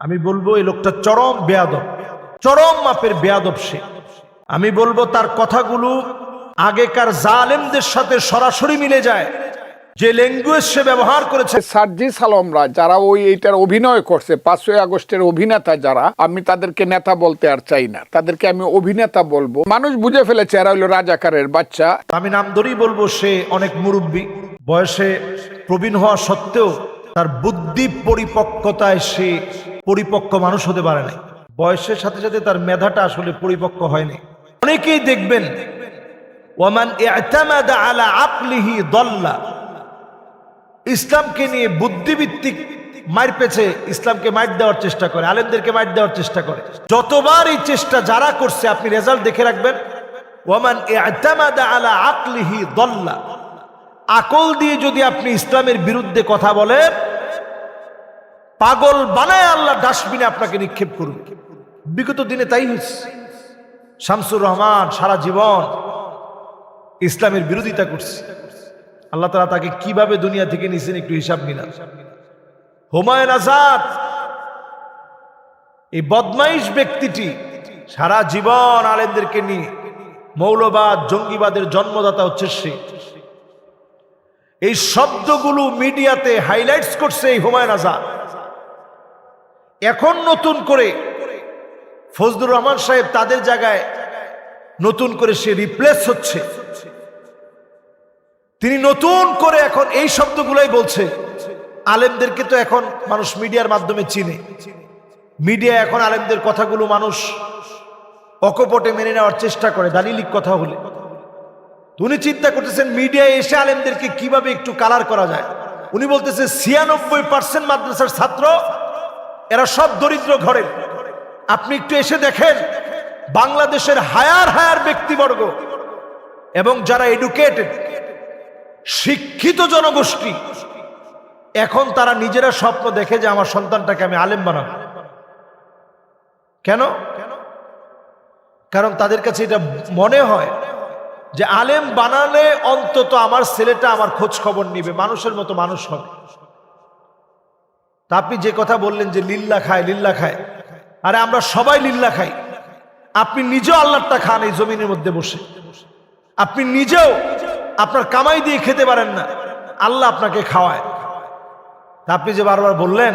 আমি বলব এই লোকটা চরম বেয়াদব। চরম মাপের বেয়াদব সে। আমি বলব তার কথাগুলো আগেকার জালেমদের সাথে সরাসরি মিলে যায়। যে ল্যাঙ্গুয়েজ সে ব্যবহার করেছে সার্জি সালমরা যারা ওই এইটার অভিনয় করছে পাঁচই আগস্টের অভিনেতা যারা আমি তাদেরকে নেতা বলতে আর চাই না। তাদেরকে আমি অভিনেতা বলব। মানুষ বুঝে ফেলেছে এরা হলো রাজাকারের বাচ্চা। আমি নাম ধরেই বলব সে অনেক মুরব্বী। বয়সে প্রবীণ হওয়া সত্ত্বেও তার বুদ্ধি পরিপক্কতায় সে পরিপক্ক মানুষ হতে পারে নাই। বয়সের সাথে সাথে তার মেধাটা আসলে পরিপক্ক হয়নি। অনেকেই দেখবেন ইআতামাদা আলা আকলিহি দল্লা। ইসলামকে নিয়ে বুদ্ধিভিত্তিক মার পেছে ইসলামকে মার দেওয়ার চেষ্টা করে, আলেমদেরকে মার দেওয়ার চেষ্টা করে। যতবার এই চেষ্টা যারা করছে, আপনি রেজাল্ট দেখে রাখবেন ইআতামাদা আলা আকলিহি দল্লা। আকল দিয়ে যদি আপনি ইসলামের বিরুদ্ধে কথা বলেন পাগল বানায় আল্লাহ ডাস্টবিনে আপনাকে নিক্ষেপ করবে বিগত দিনে তাই হয়েছে। শামসুর রহমান সারা জীবন ইসলামের বিরোধিতা করছে। আল্লাহ তালা তাকে কীভাবে দুনিয়া থেকে নিছেন একটু হিসাব নিলাম হুমায়ুন আজাদ, এই বদমাইশ ব্যক্তিটি সারা জীবন আলেমদেরকে নিয়ে মৌলবাদ, জঙ্গিবাদের জন্মদাতা হচ্ছে সে। এই শব্দগুলো মিডিয়াতে হাইলাইটস করছে এই হুমায়ুন আজাদ। এখন নতুন করে ফজলুর রহমান সাহেব তাদের জায়গায় নতুন করে সে রিপ্লেস হচ্ছে। তিনি নতুন করে এখন এই শব্দগুলাই বলছে। আলেমদেরকে তো এখন মানুষ মিডিয়ার মাধ্যমে চিনে। মিডিয়া এখন আলেমদের কথাগুলো মানুষ অকপটে মেনে নেওয়ার চেষ্টা করে, দালিলিক কথা হলে। উনি চিন্তা করতেছেন, মিডিয়ায় এসে আলেমদেরকে কীভাবে একটু কালার করা যায়? উনি বলতেছে, ছিয়ানব্বই পার্সেন্ট মাদ্রাসার ছাত্র এরা সব দরিদ্র ঘরের আপনি একটু এসে দেখেন, বাংলাদেশের হায়ার হায়ার ব্যক্তিবর্গ এবং যারা এডুকেটেড, শিক্ষিত জনগোষ্ঠী, এখন তারা নিজেরা স্বপ্ন দেখে যে আমার সন্তানটাকে আমি আলেম বানাবো। কেন? কারণ তাদের কাছে এটা মনে হয় যে আলেম বানালে অন্তত আমার ছেলেটা আমার খোঁজ খবর নিবে, মানুষের মতো মানুষ হবে। তা আপনি যে কথা বললেন যে লিল্লা খায় লিল্লা খায়, আরে আমরা সবাই লিল্লা খাই। আপনি নিজেও আল্লাহটা খান এই জমিনের মধ্যে বসে। আপনি নিজেও আপনার কামাই দিয়ে খেতে পারেন না, আল্লাহ আপনাকে খাওয়ায়। তা আপনি যে বারবার বললেন,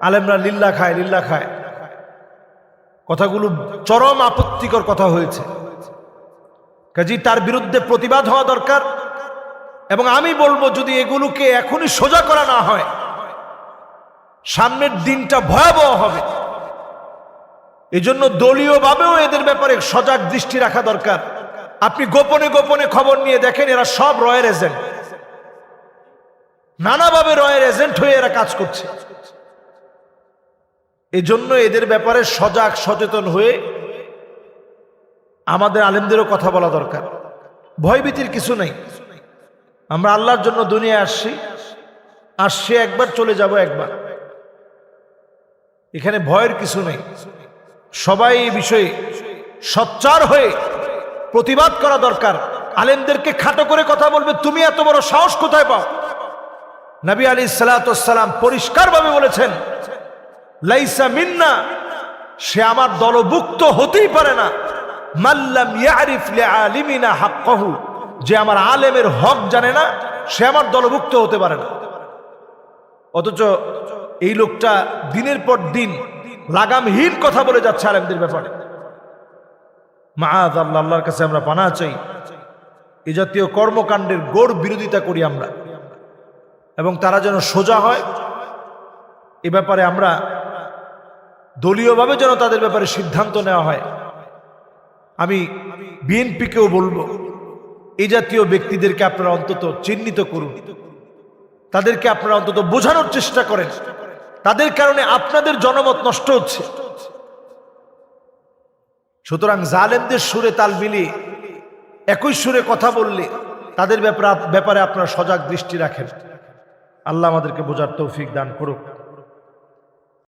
আলেমরা লিল্লা খায় লিল্লা খায়। কথাগুলো চরম আপত্তিকর কথা হয়েছে। কাজী তার বিরুদ্ধে প্রতিবাদ হওয়া দরকার। এবং আমি বলব, যদি এগুলোকে এখনই সোজা করা না হয় সামনের দিনটা ভয়াবহ হবে। এজন্য দলীয়ভাবেও এদের ব্যাপারে সজাগ দৃষ্টি রাখা দরকার। আপনি গোপনে গোপনে খবর নিয়ে দেখেন, এরা সব রয়ের এজেন্ট। নানাভাবে রয়ের এজেন্ট হয়ে এরা কাজ করছে। এজন্য এদের ব্যাপারে সজাগ, সচেতন হয়ে আমাদের আলেমদেরও কথা বলা দরকার। ভয়ভীতির কিছু নেই। আমরা আল্লাহর জন্য দুনিয়ায় আসছি। আসছে একবার চলে যাব একবার। এখানে ভয়ের কিছু নেই। সবাই এই বিষয়ে সচ্চার হয়ে প্রতিবাদ করা দরকার। আলেমদেরকে খাটো করে কথা বলবে, তুমি এত বড় সাহস কোথায় পাও? নবী আলী সালাতাম পরিষ্কারভাবে বলেছেন, লাইসা মিন্না, সে আমার দলভুক্ত হতেই পারে না। মাল্লাম আলিমিনা হাক্কাহু, যে আমার আলেমের হক জানে না, সে আমার দলভুক্ত হতে পারে না। অথচ এই লোকটা দিনের পর দিন লাগামহীন কথা বলে যাচ্ছে আলেমদের ব্যাপারে। মাহাদ আল্লাহ আল্লাহর কাছে আমরা পানা চাই। এ জাতীয় কর্মকাণ্ডের গোড় বিরোধিতা করি আমরা। এবং তারা যেন সোজা হয়, এ ব্যাপারে আমরা দলীয়ভাবে যেন তাদের ব্যাপারে সিদ্ধান্ত নেওয়া হয়। আমি বিএনপিকেও বলব এই জাতীয় ব্যক্তিদেরকে আপনারা অন্তত চিহ্নিত করুন। তাদেরকে আপনারা অন্তত বোঝানোর চেষ্টা করেন। তাদের কারণে আপনাদের জনমত নষ্ট হচ্ছে। সুতরাং জালেমদের সুরে তাল মিলিয়ে, একই সুরে কথা বললে তাদের ব্যাপারে ব্যাপারে আপনারা সজাগ দৃষ্টি রাখেন। আল্লাহ আমাদেরকে বোঝার তৌফিক দান করুক।